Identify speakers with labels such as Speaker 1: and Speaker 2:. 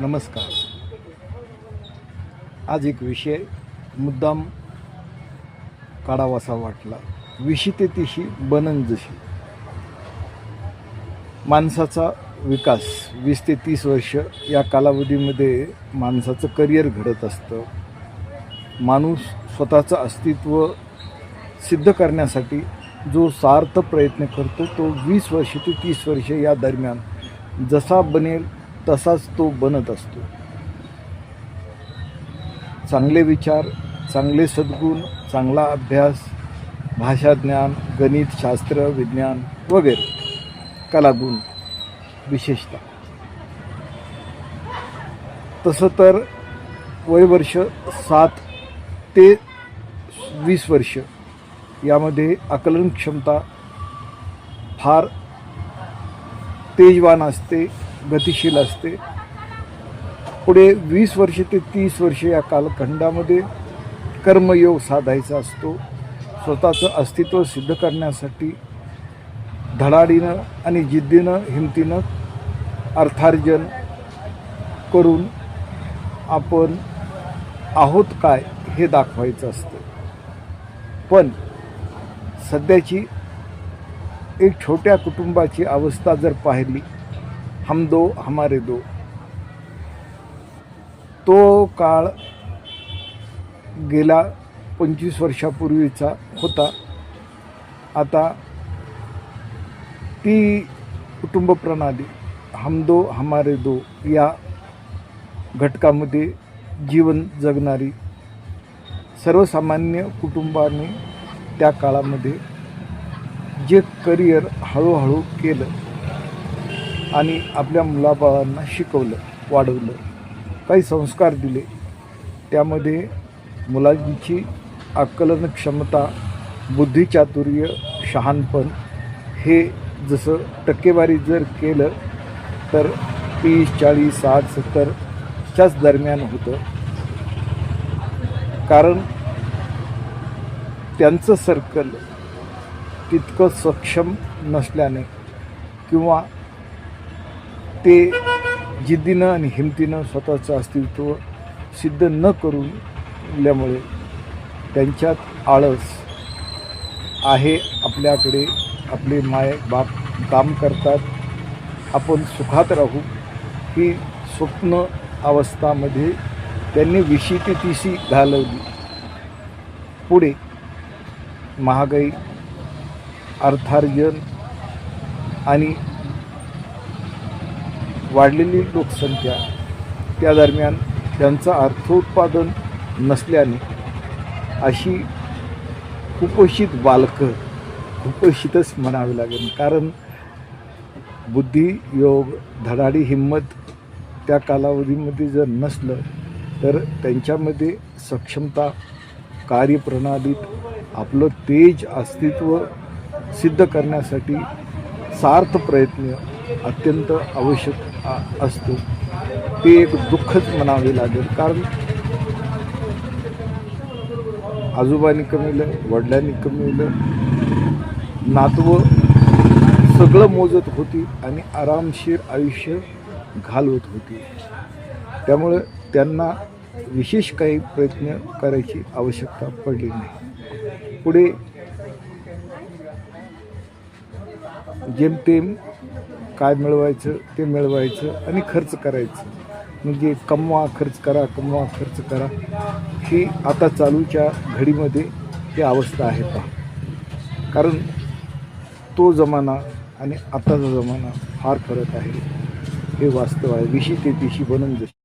Speaker 1: नमस्कार. आज एक विषय मुद्दाम काढावासा वाटला. विशिते तिशी बनन जशी माणसाचा विकास वीस ते तीस वर्ष या कालावधीमध्ये माणसाचं करिअर घडत असतं. माणूस स्वतःचं अस्तित्व सिद्ध करण्यासाठी जो सार्थ प्रयत्न करतो तो वीस वर्ष ते तीस वर्ष या दरम्यान जसा बनेल तसाच तो बनत असतो. चांगले विचार चांगले सद्गुण चांगला अभ्यास भाषाज्ञान गणित शास्त्र विज्ञान वगैरे कलागुण विशेषतः. तसं तर वयवर्ष सात ते वीस वर्ष यामध्ये आकलन क्षमता फार तेजवान असते. गतिशील असते. पुढे वीस वर्ष ते तीस वर्ष या कालखंडामध्ये कर्मयोग साधायचा असतो. स्वतःचं अस्तित्व सिद्ध करण्यासाठी धडाडीनं आणि जिद्दीनं हिमतीनं अर्थार्जन करून आपण आहोत काय हे दाखवायचं असतं. पण सध्याची एक छोट्या कुटुंबाची अवस्था जर पाहिली हम दो हमारे दो। तो काळ गेला पंचवीस वर्षापूर्वीचा होता. आता ती कुटुंब प्रणाली हम दो हमारे दो या घटकामध्ये जीवन जगणारी सर्वसामान्य कुटुंबाने त्या काळामध्ये जे करिअर हळूहळू केलं. आणि आपल्या मुलाबाळांना शिकवलं वाढवलं काही संस्कार दिले. त्यामध्ये मुलांची आकलन क्षमता बुद्धिचातुर्य शहाणपण हे जसं टक्केवारी जर केलं तर तीस चाळीस साठ सत्तरच्याच दरम्यान होतं. कारण त्यांचं सर्कल तितकं सक्षम नसल्याने किंवा ते जिद्दीनं आणि हिमतीनं स्वतःचं अस्तित्व सिद्ध न करूल्यामुळे त्यांच्यात आळस आहे आपल्याकडे आपले माय बाप काम करतात. आपण सुखात राहू. ही स्वप्न अवस्थामध्ये त्यांनी विशी ते तिशी घालवली. पुढे महागाई अर्थार्जन आणि वाढलेली लोकसंख्या त्या दरम्यान त्यांचं अर्थोत्पादन नसल्याने अशी कुपोषित बालकं कुपोषितच म्हणावे लागेल. कारण बुद्धी योग धडाडी हिंमत त्या कालावधीमध्ये जर नसलं तर त्यांच्यामध्ये सक्षमता कार्यप्रणालीत आपलं तेज अस्तित्व सिद्ध करण्यासाठी सार्थ प्रयत्न अत्यंत आवश्यक आ- असतो. ते एक दुःखच म्हणावे लागेल. कारण आजोबांनी कमवलं वडिलांनी कमवलं. नातवं सगळं मोजत होती आणि आरामशीर आयुष्य घालवत होती. त्यामुळं त्यांना विशेष काही प्रयत्न करायची आवश्यकता पडली नाही. पुढे जेमतेम काय मिळवायचं ते मिळवायचं आणि खर्च करायचं. म्हणजे कमवा खर्च करा कमवा खर्च करा. ही आता चालूच्या घडीमध्ये ही अवस्था आहे का कारण तो जमाना आणि आताचा जमाना फार फरक आहे. हे वास्तव आहे. विशी ते दिशी बनून जशी